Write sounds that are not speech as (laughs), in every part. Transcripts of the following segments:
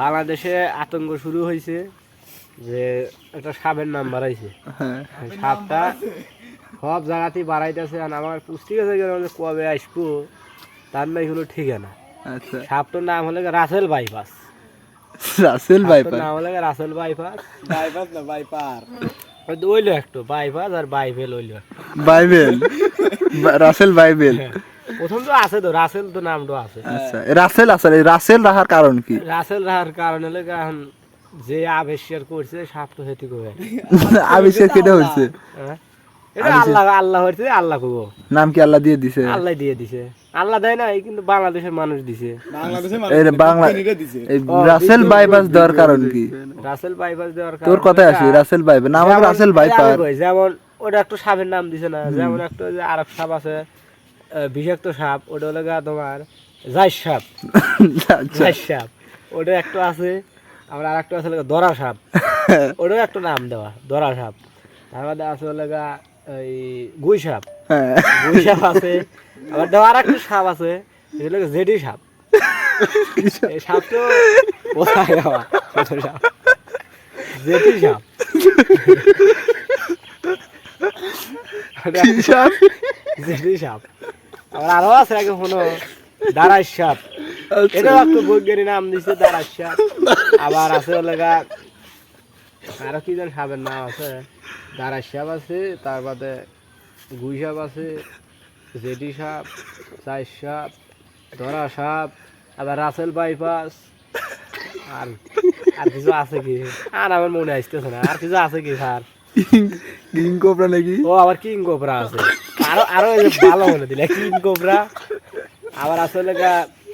বাংলাদেশে আতঙ্ক শুরু হয়েছে যে একটা সাপের নাম বাড়াইছে। হ্যাঁ। সাপটা সব জায়গাতেই বাড়াইতেছে আর আমার পুষ্টি গেছে যে কবে আসব তার নাই হলো ঠিকানা। আচ্ছা। সাপটার নাম হলো রাসেল বাইপাস। রাসেল বাইপার নাম হলো রাসেল বাইপাস। বাইপাস না বাইপার? ওই ওইলো একটু বাইপাস আর বাইবেল ওইলো বাইবেল? Russell bible? প্রথম তো আছে তো রাসেল তো নামটা আছে। আচ্ছা রাসেল আসলে এই রাসেল রাখার কারণ কি? রাসেল রাহার কারণ হলো এখন যে আবিষ্কার করছে সাপ তো হেতু করে আবিষ্কার কেটে হয়েছে? হ্যাঁ? এটা আল্লাহ আল্লাহ হয়েছে আল্লাহ কবো। নাম কি আল্লাহ দিয়ে দিছে? আল্লাহ দিয়ে দিছে। আল্লাহ দেয় না এই কিন্তু বাংলাদেশের মানুষ দিছে। বাংলাদেশের বাংলা এই রাসেল বাইপাস দেওয়ার কারণ কি? রাসেল বাইপাস দেওয়ার কারণ তোর কথায় হলো আসি রাসেল বাইপাস নাম যেমন- রাসেল কই, যেমন ওটা একটা সাপের নাম দিছে না যেমন একটা আরেক সাপ আছে বিষাক্ত সাপ ওটা হলো গা তোমার জাইস সাপ। আচ্ছা। জাইস সাপ। ওটা একটা আছে আবার আর একটা আছে দরা সাপ। (laughs) ওটাও একটা নাম দেওয়া দরা সাপ। তার মধ্যে আছে হলো গিয়া ওই গুই সাপ। হ্যাঁ। গুই সাপ আছে আবার দেওয়া আর একটা সাপ আছে হলো জেডি সাপ। এই সাপ তো কোথায় সাপ। জেডি সাপ। ওটা সাপ? জেডি সাপ। আবার আরও আছে আগে শোনো। দাঁড়াই সাপ আচ্ছা। এটাও একটু বৈজ্ঞানিক নাম দিচ্ছে দাঁড়াই সাপ আবার আছে হলো আরও কি যেন সাপের নাম আছে। দাঁড়াই সাপ আছে তার বাদে গুই সাপ আছে জেডি সাপ চাই সাপ ধরা সাপ আবার রাসেল বাইপাস আর আর কিছু আছে কি? আর আমার মনে আসতেছে না আর কিছু আছে কি স্যার? কিং কোবরা নাকি? ও আবার কিং কোবরা আছে। আরও আরও ভালো বলে দিলে কিং কোবরা আবার আসলে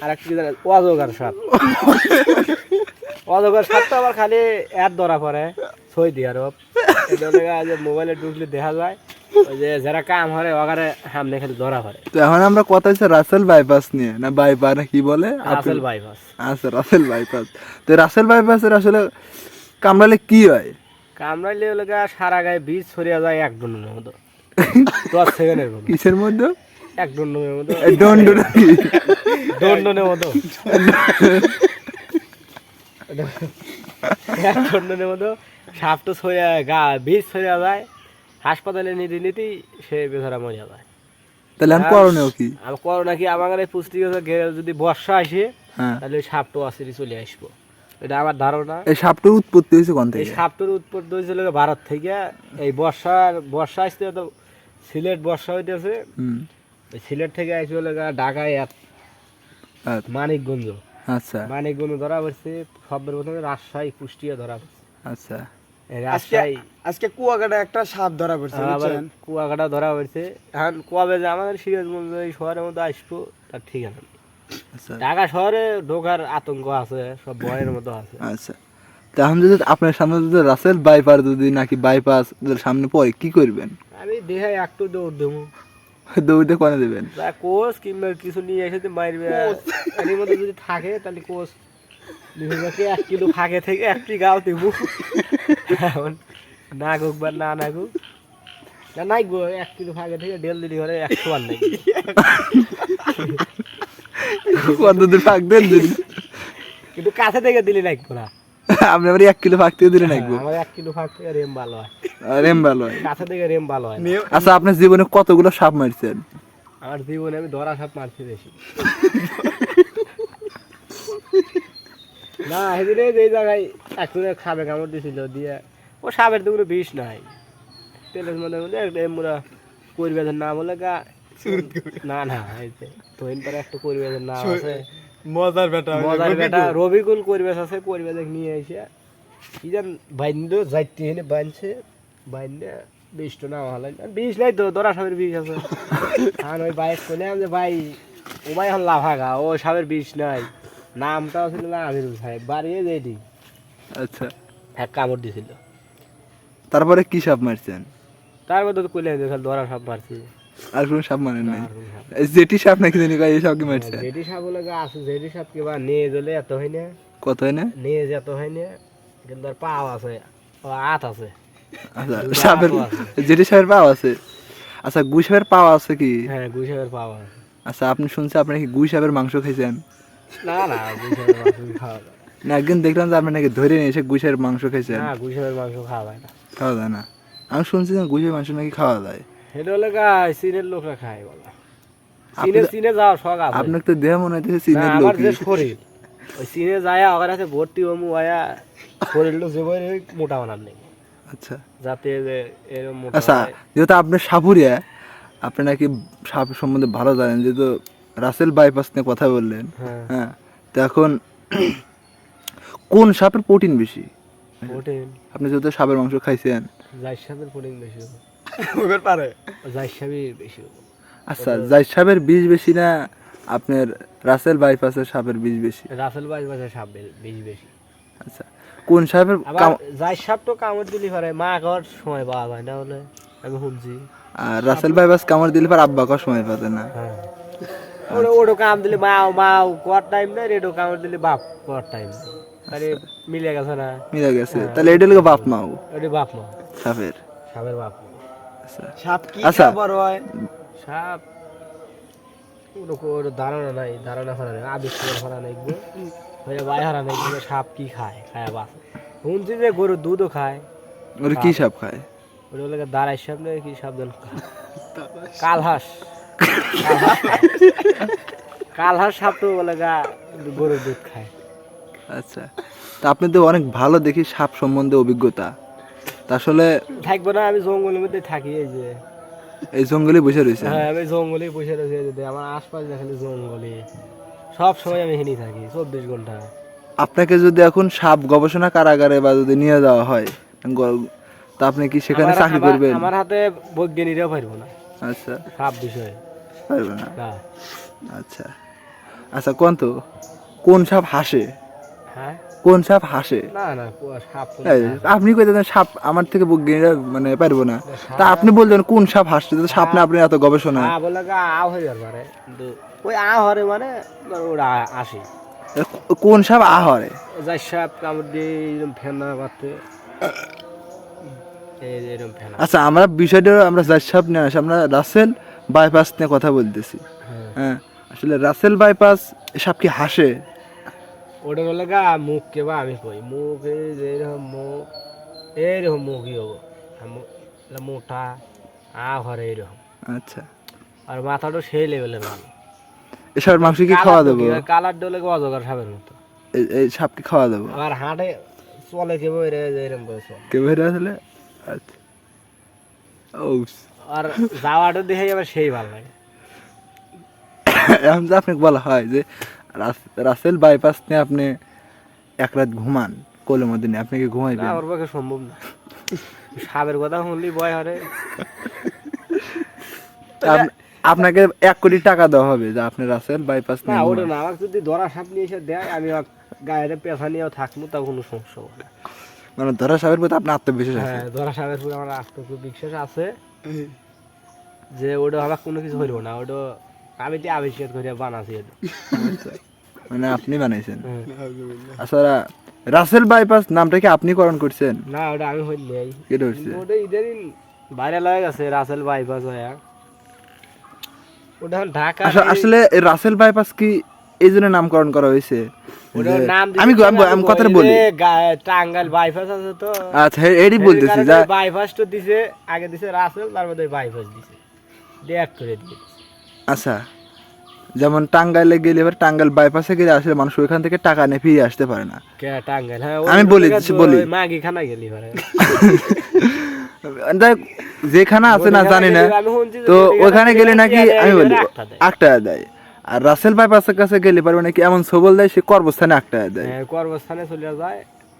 আর একটা অজগর সাপ। অজগর সাপ তো আবার খালি অ্যাড ধরা পড়ে সৌদি আরব যে মোবাইলে ঢুকলে দেখা যায় ওই যে যারা কাম হরে ওখানে সামনে খালি ধরা পড়ে। তো এখন আমরা কথা হচ্ছে রাসেল বাইপাস নিয়ে। না বাইপার না কি বলে? রাসেল বাইপাস আচ্ছা রাসেল বাইপাস তো রাসেল বাইপাসের আসলে কামড়ালে কি হয়? কামড়াইলে হলে গা সারা গায়ে বীজ ছড়িয়ে যায় এক ডন্ডনের মতো। দশ সেকেন্ডের মতো। কিসের মধ্যে? এক ডন্ডনের মতো। দণ্ডনের মতো। এক দণ্ডনের মতো। সাপ তো ছড়িয়ে গা বীজ ছড়িয়ে যায়। হাসপাতালে নিতে নিতেই সে বেচারা মরিয়া যায়। তাহলে এখন করণীয় কি? আর করোনা কি? আমার পুষ্টি যদি বর্ষা আসে হ্যাঁ। তাহলে ওই সাপটা আসিরি চলে আসব। এটা আমার ধারণা। এই সাপটার উৎপত্তি হয়েছে কোন এই থেকে? সাপটার উৎপত্তি হয়েছিল ভারত থেকে। এই বর্ষার বর্ষা আসতে তো সিলেট বর্ষা হইতেছে। সিলেট থেকে আসলে ঢাকায় এক আচ্ছা, মানিকগঞ্জ। আচ্ছা। মানিকগঞ্জ ধরা পড়ছে সবের প্রথমে রাজশাহী কুষ্টিয়া ধরা পড়ছে। আচ্ছা। আজকে রাজশাহী আজকে কুয়াকাটা একটা সাপ ধরা পড়ছে আবার বুঝছেন? কুয়াকাটা ধরা পড়ছে। এখন কবে যে আমাদের সিরাজগঞ্জ এই শহরের মধ্যে আসব তার ঠিকানা ঢাকা শহরে ঢোকার আতঙ্ক আছে সব ভয়ের মতো আছে। আচ্ছা। তা এখন যদি আপনার সামনে যদি রাসেল বাইপার যদি নাকি বাইপাস যদি সামনে পড়ে কি করবেন? আমি দেহে একটু দৌড় দেবো। দৌড়তে কোনে দেবেন? কোচ কিংবা কিছু নিয়ে এসে মারবে এর মধ্যে যদি থাকে তাহলে কোচ নিজেকে এক কিলো ফাঁকে থেকে একটি গাও দেবো। এখন না গুক বা না না গুক না নাই গো এক কিলো ফাঁকে থেকে ডেল দিলি ঘরে একশো আর নাই। (laughs) কত দূর ফাঁক দেন। দিন কিন্তু কাছে থেকে দিলি নাকবো না আপনি আবার এক কিলো ফাঁক দিয়ে দিলে নাকবো আমার এক কিলো ফাঁক থেকে রেম ভালো হয়। রেম ভালো হয়। কাছে থেকে রেম ভালো হয় আচ্ছা আপনার জীবনে কতগুলো সাপ মারছেন? আমার জীবনে আমি ধরা সাপ মারছি বেশি। না সেদিনে এই জায়গায় একজনে খাবে কামড় দিছিল দিয়ে ও সাপের তো কোনো বিষ নাই। তেলের মধ্যে মধ্যে একটা এমরা পরিবেশের নাম হলে গা না না একটা পরিবেশের নাম আছে। মজার বেটা মজার বেটা রবিকুল পরিবেশ আছে পরিবেশ নিয়ে এসে কি জান বাইন্দ যাইতে বানছে বাইন্দে না হলাই বিষ নাই তো দরা বিষ আছে। আর ওই বাইক করলাম যে ভাই ও ভাই এখন লাফাগা ও সাপের বিষ নাই। নামটা ছিল না আমিরুল সাহেব বাড়িয়ে যেটি আচ্ছা। এক কামড় দিছিল। তারপরে কি সাপ মারছেন? তারপর তো কইলে দরা সাপ মারছি। আর কোনো সাপ নাই। জেটি সাপ নাকি জানি কয় এই মারছেন যেটি সাপ আছে যেটি সাপ কি বা নিয়ে গেলে এত হয় না। কত হয় না? নিয়ে যেত হয় না কিন্তু আর পাও আছে আছে। আচ্ছা সাপের জেটি সাপের পাও আছে? আচ্ছা গুই সাপের পাও আছে কি? হ্যাঁ গুইসাপের পাও আছে। আচ্ছা আপনি শুনছি আপনি কি গুই সাপের মাংস খাইছেন? না না গুইসাপের মাংস খাওয়া না। একদিন দেখলাম যে আপনি নাকি ধরে নিয়ে এসে গুছের মাংস খেয়েছেন না গুইসাপের মাংস খাওয়া যায় না। খাওয়া যায় না। আমি শুনছি যে গুছের মাংস নাকি খাওয়া যায়। সেটা হলে চীনের লোকরা খায় বলা। চীনে চীনে যাওয়ার শখ আছে। আপনার তো দেহ মনে হচ্ছে না, চীনের আমার যে শরীর ওই চীনে যায় ওখানে আছে ভর্তি হমু আয়া শরীরটা যে বই মোটা বানার নেই। আচ্ছা। যাতে যে এরকম মোটা আচ্ছা যেহেতু আপনি সাপুরিয়া আপনি নাকি সাপ সম্বন্ধে ভালো জানেন যেহেতু রাসেল বাইপাস নিয়ে কথা বললেন হ্যাঁ। হ্যাঁ তো এখন (clears throat) কোন সাপের প্রোটিন বেশি? প্রোটিন। আপনি যেহেতু সাপের মাংস খাইছেন। জাই সাপের প্রোটিন বেশি। ওদের পারে। বেশি আচ্ছা জাই সাপের বীজ বেশি না আপনার রাসেল বাইপাসের সাপের বীজ বেশি? রাসেল বাজ বাজে সাপ বে- বেশি বেশি। আচ্ছা কোন সাপের যাই সাপ তো কামড় দিলি পারে মা খাওয়ার সময় পাওয়া যায় না হলে আমি শুনছি। আর রাসেল বাইপাস কামড় দিলে পর আব্বা কর সময় পাতে না। হ্যাঁ। ওটা ওটা কাম দিলে মাও মাও কোয়ার টাইম না রেডো কামড় দিলে বাপ কোয়ার টাইম আরে মিলে গেছে না। মিলে গেছে। তাহলে এটা লোক বাপ মাও। ওটা বাপ মা সাপের। সাপের বাপ। মা আচ্ছা সাপ কি আচ্ছা। খাবার হয়? সাপ ওরকম ওর ধারণা নাই ধারণা করা নাই আবিষ্কার করা নাই গো। হয়ে বাই হারা নাই সাপ কি খায় খায় বাস। শুনছি যে গরুর দুধও খায়। ওরা কি সাপ খায়? দাঁড়াই সাপ নেই কি সাবধান কালহাস। কালহাস সাপ তো বলে গা গরুর দুধ খায়। আচ্ছা। তা আপনি তো অনেক ভালো দেখি সাপ সম্বন্ধে অভিজ্ঞতা। আসলে থাকব না আমি জঙ্গলের মধ্যে থাকি এই যে। এই জঙ্গলে বসে রয়েছে হ্যাঁ আমি জঙ্গলে বসে রয়েছি এই যে আমার আশপাশ দেখালে জঙ্গলে। সব সময় আমি হেনি থাকি চব্বিশ ঘণ্টা। আপনাকে যদি এখন সাপ গবেষণা কারাগারে বা যদি নিয়ে যাওয়া হয় তা আপনি কি সেখানে চাকরি করবেন? আমার হাতে বৈজ্ঞানিকরাও পারব না। আচ্ছা। সাপ বিষয়ে। পারবে না? না আচ্ছা। আচ্ছা কোন তো? কোন সাপ হাসে? হ্যাঁ কোন সাপ হাসে? আপনি কইতেন সাপ আমার থেকে বৈজ্ঞানীরা মানে পারব না। তা আপনি বলতেন কোন সাপ হাসছে? সাপ না আপনি এত গবেষণা কিন্তু ওই আ হরে মানে ওরা আসে। কোন সাপ আহরে যাই সাপ কামড় দিয়ে এরকম ফেনা আচ্ছা আমরা বিষয়টা আমরা যার সাপ নিয়ে আসি। আমরা রাসেল বাইপাস নিয়ে কথা বলতেছি। হ্যাঁ। হ্যাঁ আসলে রাসেল বাইপাস সাপ কি হাসে? ওটা বলে গা মুখ কে বা আমি কই? মুখ এরকম মুখ এইরকম মুখই হব। মোটা আ হরে এইরকম আচ্ছা। আর মাথাটা সেই লেভেলের ভালো এসব মাংস কি খাওয়া দেবো? কালার ডলে অজগর সাপের মতো। এই- এই সাপ কি খাওয়া দেবো? আর হাঁটে চলে কেবল এরকম করে চলে। কে বের আসলে? আচ্ছা। ও আর যাওয়াটা দেখে আবার সেই ভালো লাগে। এখন যে আপনাকে বলা হয় যে রাসেল বাইপাস নিয়ে আপনি এক রাত ঘুমান কোলের মধ্যে নিয়ে আপনি কি ঘুমাইবেন? ওর পক্ষে সম্ভব না। সাপের কথা শুনলেই ভয় হরে আপনাকে এক কোটি টাকা দেওয়া হবে যে আপনি রাসেল বাইপাস না ওটা না আমাকে যদি ধরা সাপ নিয়ে এসে দেয় আমি গায়ের পেছা নিয়েও থাকব তা কোনো সমস্যা হবে না। মানে ধরা সাহেবের প্রতি আপনার আত্মবিশ্বাস আছে? হ্যাঁ ধরা সাপের পুরো আমার আত্মবিশ্বাস আছে যে ওটা আমার কোনো কিছু হইব না ওটা আমি তো আবিষ্কার করে বানাছি মানে আপনি বানাইছেন? আচ্ছা রাসেল বাইপাস নামটা কি আপনি করণ করছেন? না ওটা আমি হইল নেই কেটে হচ্ছে ওটা বাইরে লয়ে গেছে রাসেল বাইপাস হয়ে। ওটা ঢাকা আসলে- আসলে রাসেল বাইপাস কি এই জন্য নামকরণ করা হয়েছে? আমি আমি- কথাটা বলি টাঙ্গাইল বাইপাস আছে তো? আচ্ছা এ- এটাই বলতেছি যা বাইপাস তো দিছে আগে দিছে রাসেল তার মধ্যে বাইপাস দিছে। এক করে দিয়ে আচ্ছা যেমন টাঙ্গাইলে গেলে এবার টাঙ্গাইল বাইপাসে গেলে আসলে মানুষ ওইখান থেকে টাকা নিয়ে ফিরে আসতে পারে না। টাঙ্গাইল? হ্যাঁ আমি বলি, বলি। মাগি খানা গেলি (laughs) দেখ, যেখানে আছে না জানি না তো ওখানে গেলে নাকি আমি বলি আট টাকা দেয়। আর রাসেল বাইপাসের কাছে গেলে পারবে নাকি এমন সবল দেয় সে কর্মস্থানে আট টাকা দেয়। হ্যাঁ কর্মস্থানে চলে যায়।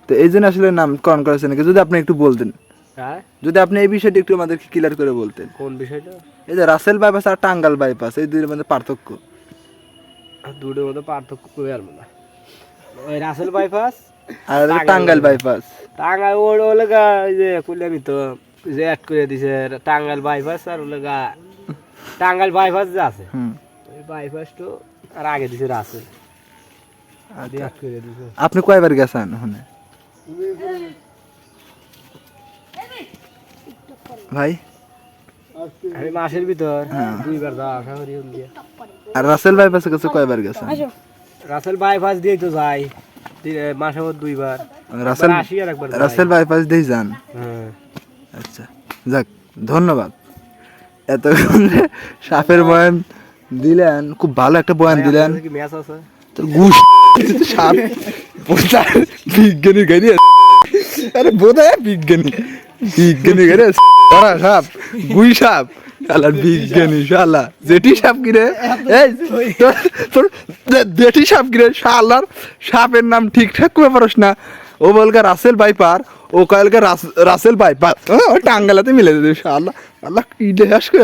তো এই জন্য আসলে নামকরণ করেছে নাকি যদি আপনি একটু বলতেন। হ্যাঁ? যদি আপনি এই বিষয়টি একটু আমাদেরকে ক্লিয়ার করে বলতেন। কোন বিষয়টা? এই যে রাসেল বাইপাস আর টাঙ্গাল বাইপাস এই দুইয়ের মধ্যে পার্থক্য। দুটোর মধ্যে পার্থক্য করে আর না ওই রাসেল বাইপাস আর টাঙ্গাল বাইপাস টাঙ্গাল ওর ওলেগা ওই যে কুলিয়ামি তো যে অ্যাড করে দিছে টাঙ্গাল বাইপাস আর ওলেগা টাঙ্গাইল বাইপাস যে আছে। হুম। ওই বাইপাস তো আর আগে দিছে রাসেল আচ্ছা। দিছে। আপনি কয়বার গেছেন ওখানে? ভাই? আমি মাসের ভিতর হ্যাঁ। দুইবার করি আর রাসেল বাইপাসের কাছে কয়বার গেছেন রাসেল বাইপাস দিয়ে তো যাই। মাসে দুইবার। রাসেল আসি আর রাসেল বাইপাস দিয়ে যান? হ্যাঁ। আচ্ছা যাক ধন্যবাদ। এতক্ষণ সাপের বয়ান দিলেন খুব ভালো একটা বয়ান দিলেন। কি ম্যাচ আছে? তো ঘুষ সাপ বিজ্ঞানী গাড়ি আরে বোধহয় বিজ্ঞানী। বিজ্ঞানী গাড়ি ওরা সাপ, গুই সাপ। বিজ্ঞানী, শালা। জেঠি সাপ কিরে? এই, তোর- তোর জে- জেঠি সাপ কিরে? শালার সাপের নাম ঠিকঠাক করে পারস না। ও রাসেল বাইপার ও কালকে রাসেল বাইপার ও টাঙ্গালাতে মিলে দিতে শালা। আল্লাহ কি ইতিহাস করে